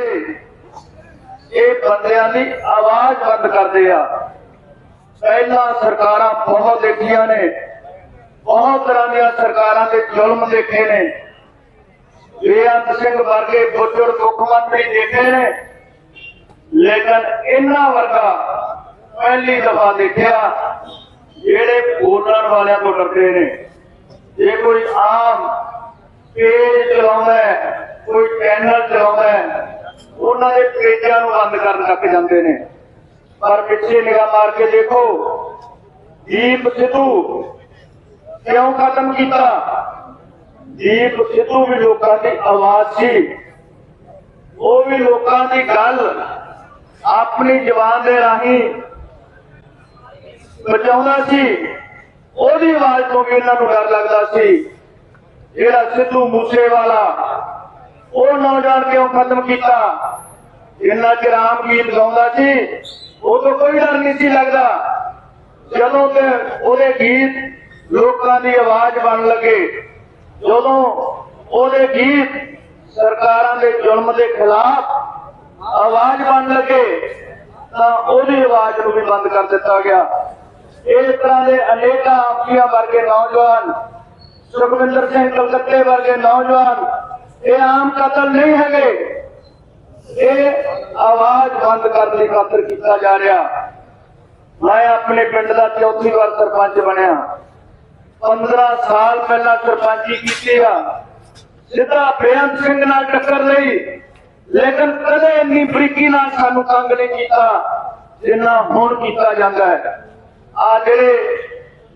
ਇਹ ਬੰਦਿਆਂ ਦੀ ਆਵਾਜ਼ ਬੰਦ ਕਰਦੇ ਆ। ਪਹਿਲਾਂ ਸਰਕਾਰਾਂ ਬਹੁਤ ਦੇਖੀਆਂ ਨੇ। ਬਹੁਤ ਤਰ੍ਹਾਂ ਦੀਆਂ ਸਰਕਾਰਾਂ ਦੇ ਜ਼ੁਲਮ ਦੇਖੇ ਨੇ। ਬੇਅੰਤ ਸਿੰਘ ਵਰਗੇ ਬੁੱਝੜ ਮੁੱਖ ਮੰਤਰੀ ਦੇਖੇ ਨੇ। ਲੇਕਿਨ ਇਹਨਾਂ ਵਰਗਾ ਪਹਿਲੀ ਦਫਾ ਦੇਖਿਆ, ਜਿਹੜੇ ਬੋਲਣ ਵਾਲਿਆਂ ਤੋਂ ਡਰਦੇ ਨੇ। ਇਹ ਕੋਈ ਆਮ ਪੇਜ ਚਲਾਉਂਦਾ ਕੋਈ ਚੈਨਲ ਚਲਾਉਂਦਾ ਉਹਨਾਂ ਦੇ ਪੇਜਾਂ ਨੂੰ ਬੰਦ ਕਰਨ ਤੱਕ ਜਾਂਦੇ ਨੇ। ਪਰ ਪਿੱਛੇ ਨਿਗਾਹ ਮਾਰ ਕੇ ਦੇਖੋ, ਦੀਪ ਸਿੱਧੂ ਕਿਉਂ ਖਤਮ ਕੀਤਾ? ਦੀਪ ਸਿੱਧੂ ਵੀ ਲੋਕਾਂ ਦੀ ਆਵਾਜ਼ ਸੀ। ਉਹ ਵੀ ਲੋਕਾਂ ਦੀ ਗੱਲ ਆਪਣੀ ਜ਼ੁਬਾਨ ਦੇ ਰਾਹੀਂ ਬਚਾਉਂਦਾ ਸੀ। ਉਹਦੀ ਆਵਾਜ਼ ਤੋਂ ਵੀ ਇਹਨਾਂ ਨੂੰ ਡਰ ਲੱਗਦਾ ਸੀ। ਜਿਹੜਾ ਸਿੱਧੂ ਮੂਸੇਵਾਲਾ, ਉਹ ਨੌਜਵਾਨ ਕਿਉਂ ਖਤਮ ਕੀਤਾ? ਇੰਨਾ ਚਿਰ ਆਮ ਗੀਤ ਗਾਉਂਦਾ ਸੀ, ਉਦੋਂ ਕੋਈ ਡਰ ਨਹੀਂ ਸੀ ਲੱਗਦਾ। ਜਦੋਂ ਤੇ ਉਹਦੇ ਗੀਤ ਲੋਕਾਂ ਦੀ ਆਵਾਜ਼ ਬਣ ਲੱਗੇ, ਜਦੋਂ ਉਹਦੇ ਗੀਤ ਸਰਕਾਰਾਂ ਦੇ ਜ਼ੁਲਮ ਦੇ ਖਿਲਾਫ ਆਵਾਜ਼ ਬਣ ਲੱਗੇ, ਤਾਂ ਉਹਦੀ ਆਵਾਜ਼ ਨੂੰ ਵੀ ਬੰਦ ਕਰ ਦਿੱਤਾ ਗਿਆ। ਇਸ ਤਰ੍ਹਾਂ ਦੇ ਅਨੇਕਾਂ ਆਪੀਆਂ ਵਰਗੇ ਨੌਜਵਾਨ, ਸੁਖਵਿੰਦਰ ਸਿੰਘ ਕਲਕੱਤੇ ਵਰਗੇ ਨੌਜਵਾਨ, ਇਹ ਆਮ ਕਤਲ ਨਹੀਂ ਹੈਗੇ। ਇਹ ਆਵਾਜ਼ ਬੰਦ ਕਰਨ ਦੀ ਖਾਤਰ ਕੀਤਾ ਜਾ ਰਿਹਾ। ਮੈਂ ਆਪਣੇ ਪਿੰਡ ਦਾ ਚੌਥੀ ਵਾਰ ਸਰਪੰਚ ਬਣਿਆ। 15 ਸਾਲ ਪਹਿਲਾਂ ਸਰਪੰਚੀ ਕੀਤੀ ਆ। ਸਿੱਧਾ ਬੇਅੰਤ ਸਿੰਘ ਨਾਲ ਟੱਕਰ ਲਈ, ਲੇਕਿਨ ਕਦੇ ਇੰਨੀ ਬਰੀਕੀ ਨਾਲ ਸਾਨੂੰ ਤੰਗ ਨਹੀਂ ਕੀਤਾ ਜਿੰਨਾ ਹੁਣ ਕੀਤਾ ਜਾਂਦਾ ਹੈ। ਆ ਜਿਹੜੇ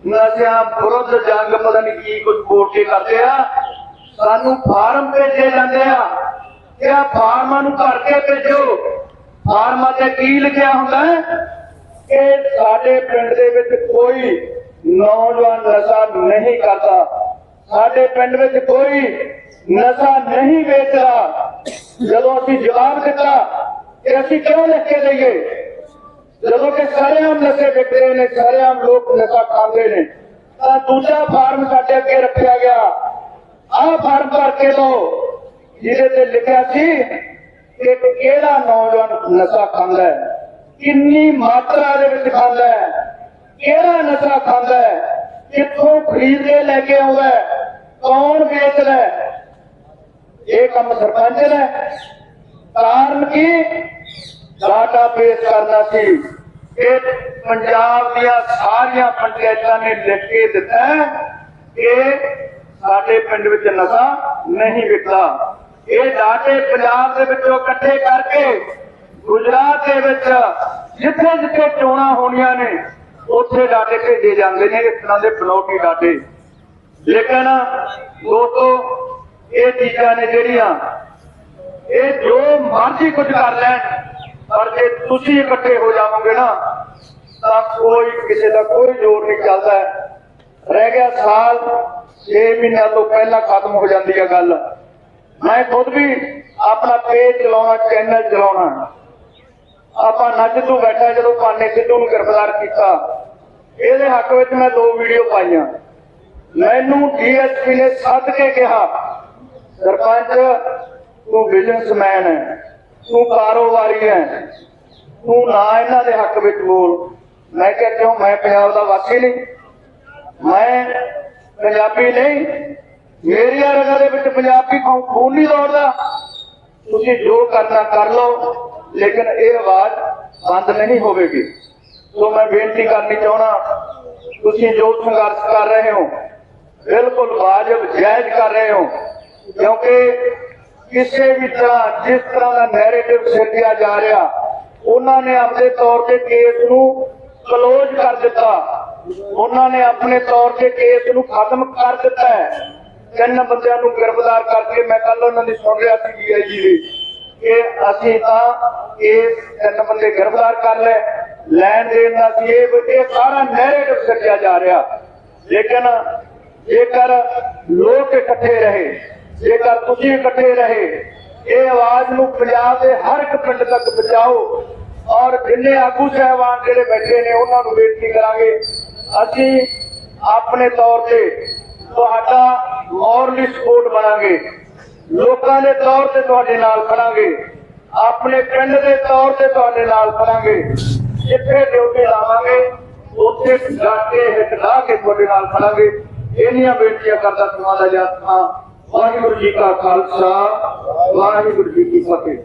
ਨਸ਼ਿਆਂ ਵਿਰੁੱਧ ਜੰਗ ਪਤਾ ਨਹੀਂ ਕੀ ਕੁਝ ਬੋਲ ਕੇ ਕਰਦੇ ਆ, ਸਾਨੂੰ ਫਾਰਮ ਭੇਜੇ ਜਾਂਦੇ ਆ। ਕਿ ਆ ਫਾਰਮਾਂ ਨੂੰ ਭਰ ਕੇ ਭੇਜੋ। ਫਾਰਮਾਂ ਤੇ ਕੀ ਲਿਖਿਆ ਹੁੰਦਾ ਹੈ? ਕਿ ਸਾਡੇ ਪਿੰਡ ਦੇ ਵਿੱਚ ਕੋਈ ਨੌਜਵਾਨ ਨਸ਼ਾ ਨਹੀਂ ਕਰਦਾ। ਸਾਡੇ ਪਿੰਡ ਵਿੱਚ ਕੋਈ ਨਸ਼ਾ ਨਹੀਂ ਵੇਚਦਾ ਜਦੋਂ ਅਸੀਂ ਜਵਾਬ ਦਿੱਤਾ ਕਿ ਅਸੀਂ ਕਿਉਂ ਲਿਖ ਕੇ ਦਈਏ? ਜਦੋਂ ਕਿ ਸਾਰਿਆਂ ਨਸ਼ੇ ਵਿਕਦੇ ਨੇ ਸਾਰਿਆਂ ਲੋਕ ਨਸ਼ਾ ਖਾਂਦੇ ਨੇ। ਤਾਂ ਦੂਜਾ ਫਾਰਮ ਸਾਡੇ ਅੱਗੇ ਰੱਖਿਆ ਗਿਆ। ਆਹ ਫਾਰਮ ਭਰ ਕੇ ਲੋ ਜਿਹਦੇ ਤੇ ਲਿਖਿਆ ਸੀ ਕਿ ਕਿਹੜਾ ਨੌਜਵਾਨ ਨਸ਼ਾ ਖਾਂਦਾ ਹੈ? ਕਿੰਨੀ ਮਾਤਰਾ ਦੇ ਵਿੱਚ ਖਾਂਦਾ ਹੈ? ਕਿਹੜਾ ਨਸ਼ਾ ਖਾਂਦਾ ਹੈ? ਕਿੱਥੋਂ ਖਰੀਦ ਕੇ ਲੈ ਕੇ ਆਉਂਦਾ ਹੈ? ਕੌਣ ਵੇਚਦਾ ਹੈ? ਇਹ ਕੰਮ ਸਰਪੰਚ ਨੇ। ਕਾਰਨ ਕੀ? ਡਾਟਾ ਪੇਸ਼ ਕਰਨਾ ਸੀ ਇਹ ਪੰਜਾਬ ਦੀਆਂ ਸਾਰੀਆਂ ਪੰਚਾਇਤਾਂ ਨੇ ਲਿਖ ਕੇ ਦਿੱਤਾ ਹੈ ਕਿ ਸਾਡੇ ਪਿੰਡ ਵਿੱਚ ਨਸ਼ਾ ਨਹੀਂ ਵਿਕਦਾ। ਇਹ ਡਾਟੇ ਪੰਜਾਬ ਦੇ ਵਿੱਚੋਂ ਇਕੱਠੇ ਕਰਕੇ ਗੁਜਰਾਤ ਦੇ ਵਿੱਚ ਜਿੱਥੇ ਜਿੱਥੇ ਚੋਣਾਂ ਹੋਣੀਆਂ ਨੇ, ਉੱਥੇ ਡਾਟੇ ਭੇਜੇ ਜਾਂਦੇ ਨੇ, ਇਸ ਤਰ੍ਹਾਂ ਦੇ ਬਨੌਟੀ ਡਾਟੇ ਲੇਕਿਨ ਦੋਸਤੋ, ਇਹ ਚੀਜ਼ਾਂ ਨੇ ਜਿਹੜੀਆਂ, ਇਹ ਜੋ ਮਰਜ਼ੀ ਕੁਝ ਕਰ ਲੈਣ, ਪਰ ਜੇ ਤੁਸੀਂ ਇਕੱਠੇ ਹੋ ਜਾਵੋਗੇ ਨਾ, ਤਾਂ ਕੋਈ ਕਿਸੇ ਦਾ ਕੋਈ ਜ਼ੋਰ ਨਹੀਂ ਚੱਲਦਾ। ਰਹਿ ਗਿਆ ਸਾਲ 6 ਮਹੀਨਿਆਂ ਤੋਂ ਪਹਿਲਾਂ ਖਤਮ ਹੋ ਜਾਂਦੀ ਹੈ ਗੱਲ। ਮੈਂ ਖੁਦ ਵੀ ਆਪਣਾ ਪੇਜ ਚਲਾਉਣਾ ਚੈਨਲ ਚਲਾਉਣਾ। ਆਪਾਂ ਨੱਚ ਤੋਂ ਬੈਠਾ ਜਦੋਂ ਪਾਨੇ ਸਿੱਧੂ ਨੂੰ ਗ੍ਰਿਫਤਾਰ ਕੀਤਾ, ਇਹਦੇ ਹੱਕ ਵਿੱਚ ਮੈਂ ਦੋ ਵੀਡੀਓ ਪਾਈਆਂ। ਮੈਨੂੰ ਡੀਐਸਪੀ ਨੇ ਸੱਦ ਕੇ ਕਿਹਾ, ਸਰਪੰਚ, ਤੂੰ ਬਿਜ਼ਨਸਮੈਨ ਹੈ ਤੂੰ ਕਾਰੋਬਾਰੀ ਹੈ ਤੂੰ ਨਾ ਇਹਨਾਂ ਦੇ ਹੱਕ ਵਿੱਚ ਬੋਲ। ਮੈਂ ਕਿਹਾ, ਕਿਉਂ? ਮੈਂ ਪੰਜਾਬ ਦਾ ਵਾਸੀ ਨਹੀਂ। ਮੈਂ ਪੰਜਾਬੀ ਨਹੀਂ ਮੇਰੀਆਂ ਰਗਾਂ ਦੇ ਵਿੱਚ ਪੰਜਾਬੀ ਖੂਨ ਖੂਨ ਨਹੀਂ ਦੌੜਦਾ। ਤੁਸੀਂ ਜੋ ਕਰਨਾ ਕਰ ਲਓ, ਲੇਕਿਨ ਇਹ ਆਵਾਜ਼ ਬੰਦ ਨਹੀਂ ਹੋਵੇਗੀ। ਸੋ ਮੈਂ ਬੇਨਤੀ ਕਰਨੀ ਚਾਹਣਾ ਤੁਸੀਂ ਜੋ ਸੰਘਰਸ਼ ਕਰ ਰਹੇ ਹੋ, ਬਿਲਕੁਲ ਵਾਜਬ ਜਾਇਜ਼ ਕਰ ਰਹੇ ਹੋ, ਕਿਉਂਕਿ ਕਿਸੇ ਵੀ ਤਰ੍ਹਾਂ, ਜਿਸ ਤਰ੍ਹਾਂ ਦਾ ਨੈਰੇਟਿਵ ਸਿਰਜਿਆ ਜਾ ਰਿਹਾ, ਉਹਨਾਂ ਨੇ ਆਪਣੇ ਤੌਰ ਤੇ ਕੇਸ ਨੂੰ ਕਲੋਜ਼ ਕਰ ਦਿੱਤਾ। ਉਹਨਾਂ ਨੇ ਆਪਣੇ ਤੌਰ ਤੇ ਕੇਸ ਨੂੰ ਖਤਮ ਕਰ ਦਿੱਤਾ ਹੈ। ਤਿੰਨ ਬੰਦਿਆਂ ਨੂੰ ਗ੍ਰਿਫਤਾਰ ਕਰਕੇ ਮੈਂ ਕੱਲ ਉਹਨਾਂ ਦੀ ਸੁਣ ਰਿਹਾ ਸੀ ਡੀਆਈਜੀ ਦੀ ਕਿ ਅਸੀਂ ਤਾਂ ਇਹ ਤਿੰਨ ਬੰਦੇ ਗ੍ਰਿਫਤਾਰ ਕਰ ਲਏ। ਲੈਣ ਦੇਣ ਦਾ ਸੀ ਇਹ ਇਹ ਸਾਰਾ ਨੈਰੇਟਿਵ ਸਿਰਜਿਆ ਜਾ ਰਿਹਾ। ਲੇਕਿਨ ਜੇਕਰ ਲੋਕ ਇਕੱਠੇ ਰਹੇ, ਜੇਕਰ ਤੁਸੀਂ ਇਕੱਠੇ ਰਹੇ, ਇਹ ਆਵਾਜ਼ ਨੂੰ ਪੰਜਾਬ ਦੇ ਹਰ ਇੱਕ ਪਿੰਡ ਤੱਕ ਪਹੁੰਚਾਓ। ਔਰ ਜਿੰਨੇ ਆਗੂ ਸਹਿਬਾਨ ਜਿਹੜੇ ਬੈਠੇ ਨੇ, ਉਹਨਾਂ ਨੂੰ ਬੇਨਤੀ ਕਰਾਂਗੇ, ਅਸੀਂ ਆਪਣੇ ਤੌਰ ਤੇ ਤੁਹਾਡਾ ਮੌਰਲੀ ਸਪੋਰਟ ਬਣਾਂਗੇ। ਲੋਕਾਂ ਦੇ ਤੌਰ ਤੇ ਤੁਹਾਡੇ ਨਾਲ ਖੜਾਂਗੇ। ਆਪਣੇ ਪਿੰਡ ਦੇ ਤੌਰ ਤੇ ਤੁਹਾਡੇ ਨਾਲ ਖੜਾਂਗੇ। ਜਿੱਥੇ ਡਿਊਟੀ ਲਾਵਾਂਗੇ, ਉੱਥੇ ਡਾਕੇ ਹਿੱਟ ਕੇ ਤੁਹਾਡੇ ਨਾਲ ਖੜਾਂਗੇ। ਇੰਨੀਆਂ ਬੇਨਤੀਆਂ ਕਰਦਾ ਤੁਹਾਡਾ ਜਾਤਾਂ ਵਾਹਿਗੁਰੂ ਜੀ ਕਾ ਖਾਲਸਾ, ਵਾਹਿਗੁਰੂ ਜੀ ਕੀ ਫਤਿਹ।